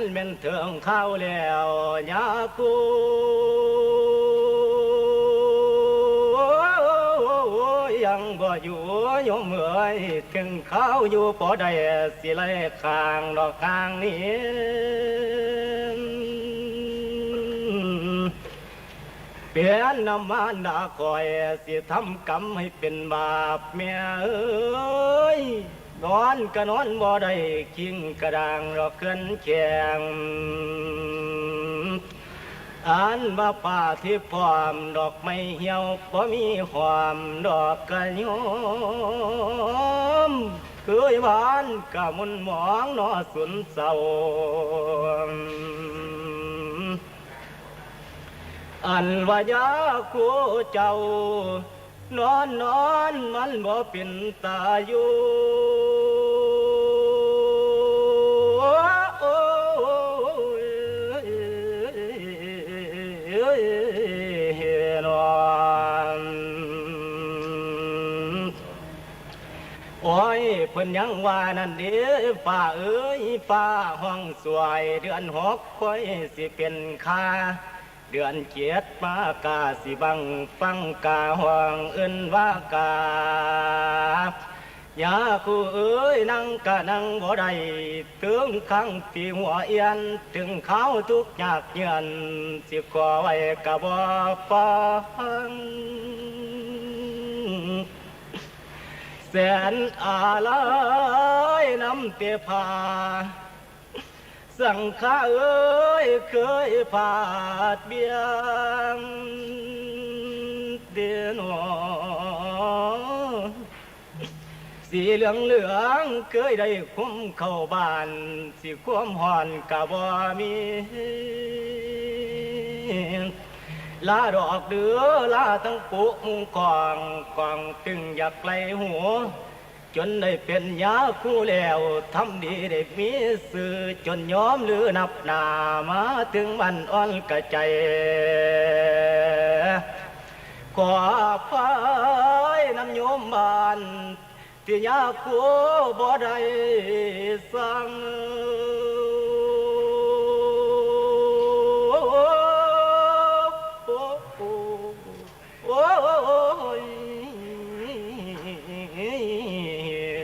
นเป็นเถิงเข้าแล้วยากูยังบ่อยู่ยมเอ๋ยถึงข้าอยู่ปอได้สิไลข้างดอกข้างนี้เปลี่ยนน้ำมันดาคอยสิทำกรรมให้เป็นบาปเมียเอ้ย นอนก็นอนบ่ได้คิงกระดังรอกเกินแขงอันว่าป่าที่พร้อมดอกไม้เหี่ยวบ่มีความดอกกระยมเคยหวานกะมุนหมองนอสุนเศร้าอันว่ายาคูเจ้านอนนอนมันบ่เป็นตาอยู่ นอนโอ้ยเพิ่นยังว่านั่นเด้ฟ้าเอ้ยฟ้าห้องสวยเดือนหกค่อยสิเป็นค่าเดือนเจ็ดมากาสิบังฟังกาห่วงอื่นว่ากา ยาคูเอ้ยนั่งกะนั่งบ่ได้ถึงข้างตีหัวเอียน ถึงเขาทุกยากเย็นสิขอไว้กะบ่ฟังแสนอะไรน้ำเตียพาสังขาเอ้ยเคยผาดเบียงเดียนอ สีเหลืองเหลืองเคยได้คุ้มเข้าบ้าน สิความหอนกะบ่มี ลาดอกเดือลาทั้งปุมุงกองกองตึงอยากไกลหัว จนได้เป็นยาคู่แล้วทำดีได้มีสื่อจนยอมหรือนับนามาถึงมันอ่อนกระใจขอพายน้ำโยมบาน ที่ยาคู่บ่ได้สั่งโอ้ย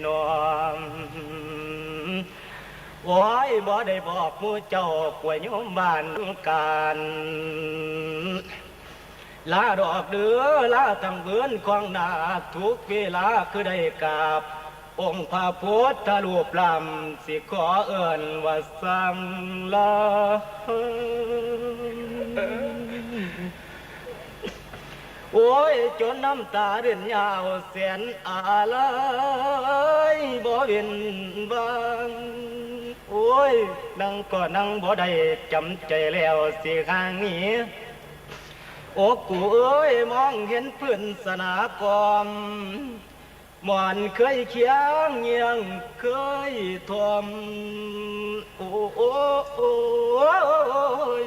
นอมโลาดอกเดือลาตั้งเบือนของหนาทุกเวลาคือได้กราบ องค์พระพุทธรูปลำสิขอเอิ่นว่าสังลาโอ้ย จนน้ำตาเดินยาวแสนอะไรบ่เวียนบางโอ้ย นั่งก็นั่งบ่ได้จำใจแล้วสิข้างนี้ โอ้กูเอ้ยมองเห็นพื่อนสนากอมหมอนเคยเคียงเงียงเคยทอมโอ้โอ้โอ้ย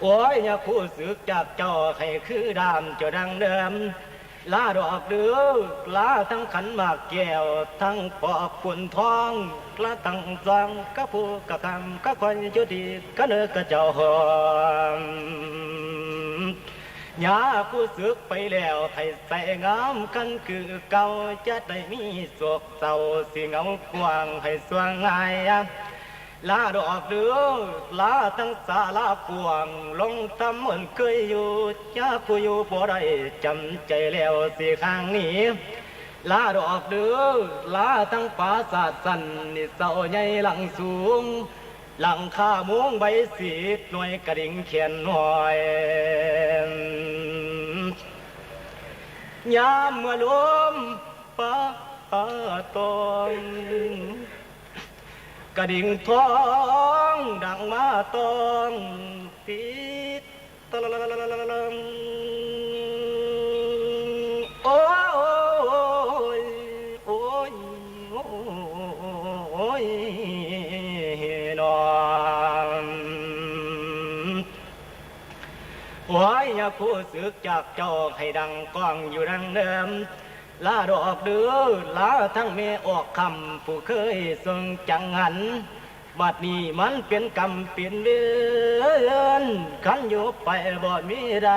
โอ้ยอย่าคู่สึกจากเจ้าให้คือดามเจ้าดังเดิม ลาดอกเดือลาทั้งขันหมากแก้ว ทั้งปอกปุ่นทองลาตั้งจังกะผู้กะคำกะควันจุดีกะเนือกะเจ้าหอมยาคู่สึกไปแล้วให้ใส่งามกันคือเก่าจะได้มีโศกเศร้าสิเงากวางให้สว่างไง ลาดอกเดือลาทั้งสาลากวง ลงทำเหมือนเคยอยู่ยากูอยู่บ่ได้จำใจแล้วสิข้างนี้ลาดอกเดือลาทั้งป่าสาดสันนี่เสาใหญ่หลังสูง หลังคามุงใบสีหน่วยกระดิ่งเขียนหน่อยยามเมื่อลมป่าตอง กระดิ่งทองดังมาตองติดตะละลลลละละโอ้ยโอ้ยโอ้ยนอนโอ้ยอย่าผู้สึกจากเจ้าให้ดังก้องอยู่ดังเดิม ลาดอกเดือลาทั้งเมออกคำผู้เคยทรงจังหันบัดนี้มันเป็นกรรมเปลี่ยนเวียนขันอยู่ไปบ่มีใด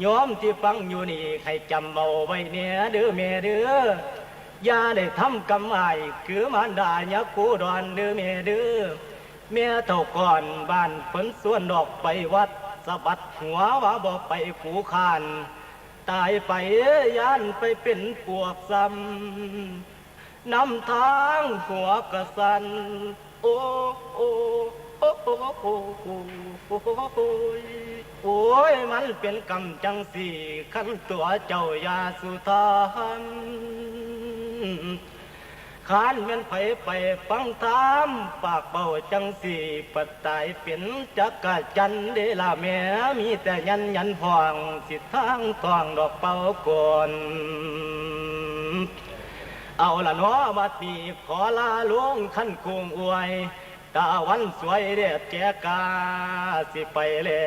โยมที่ฟังอยู่นี่ให้จำเอาไว้เนี่ยเด้อแม่เด้ออย่าได้ทำกรรมอายคือมารดายักกูดอนเด้อแม่เด้อแม่เท่าก่อนบ้านฝนส่วนดอกไปวัดสะบัดหัวว่าบ่ไปผูคาน ตายไปย่านไปเป็นปวกซ้ำนำทางหัวกระสัน โอ้โอ้โอ้โอ้โอ้โอ้โอ้ยมันเป็นกรรมจังสี่ขั้นตัวเจ้ายาสุธาน ขานแม่นไผไปฟังถามปากเบาจังสี่ปัดตายเป็นจักรจันเดล่ะแม่มีแต่ยันยันห่วงสิทางตองดอกเป่ากนเอาละเนาะบัดนี้ขอลาหลวงขั้นคงอวยตาวันสวยเด็ดแจกาสิไปแล้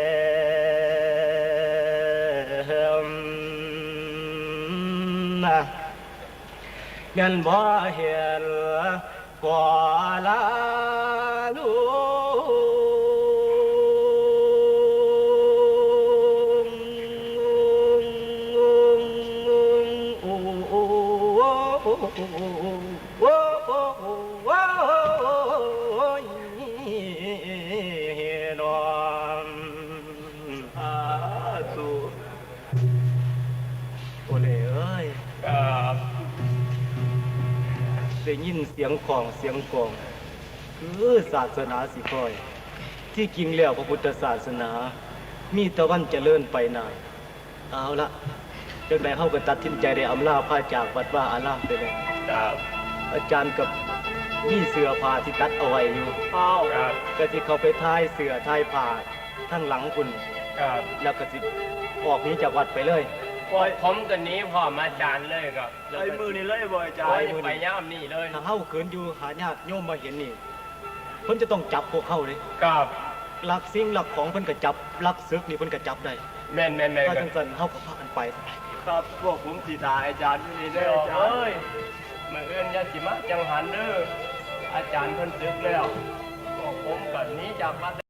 วนะ เงินบ่เห็นขอลาหลวง ยินเสียงของเสียงกลอง คือศาสนาสิคอย ที่จริงแล้วพระพุทธศาสนา มีตะวันเจริญไปหนาเอาละจังไดเข้ากันตัดทินใจได้อำลาพาจากวัดว่าอารามไปเลยครับอาจารย์กับมีเสือผ้าที่ตัดเอาไว้อยู่อ้าวครับก็ที่เขาไปท้ายเสือท้ายผ้าทั้งหลังคุณครับแล้วก็สิออกหนี้จากวัดไปเลย ปล่อย ผมกันนี้พ่อมาจานเลยครับไอ้มือนี่เลยบ่อาจารปล่อยย์ไปย่ามนี่เลยถ้าเฮาขืนอยู่หาญาติโยมมาเห็นนี่เพิ่นจะต้องจับพวกเขาเลยครับลักสิ่งลักของเพิ่นก็จับลักซึกนี่เพิ่นก็จับได้แม่นแม่นแม่นถ้าคจัรับงซั่นเฮาก็พากันไปครับพวกผมสีตายอาจารย์อยู่นี่เด้เด้อออาจารเอ้ย์ยมาเอื้อนอยาสิมาจังหันเด้ออาจารย์เพิ่นซึกแล้วพวกผมกันนี้จากวัด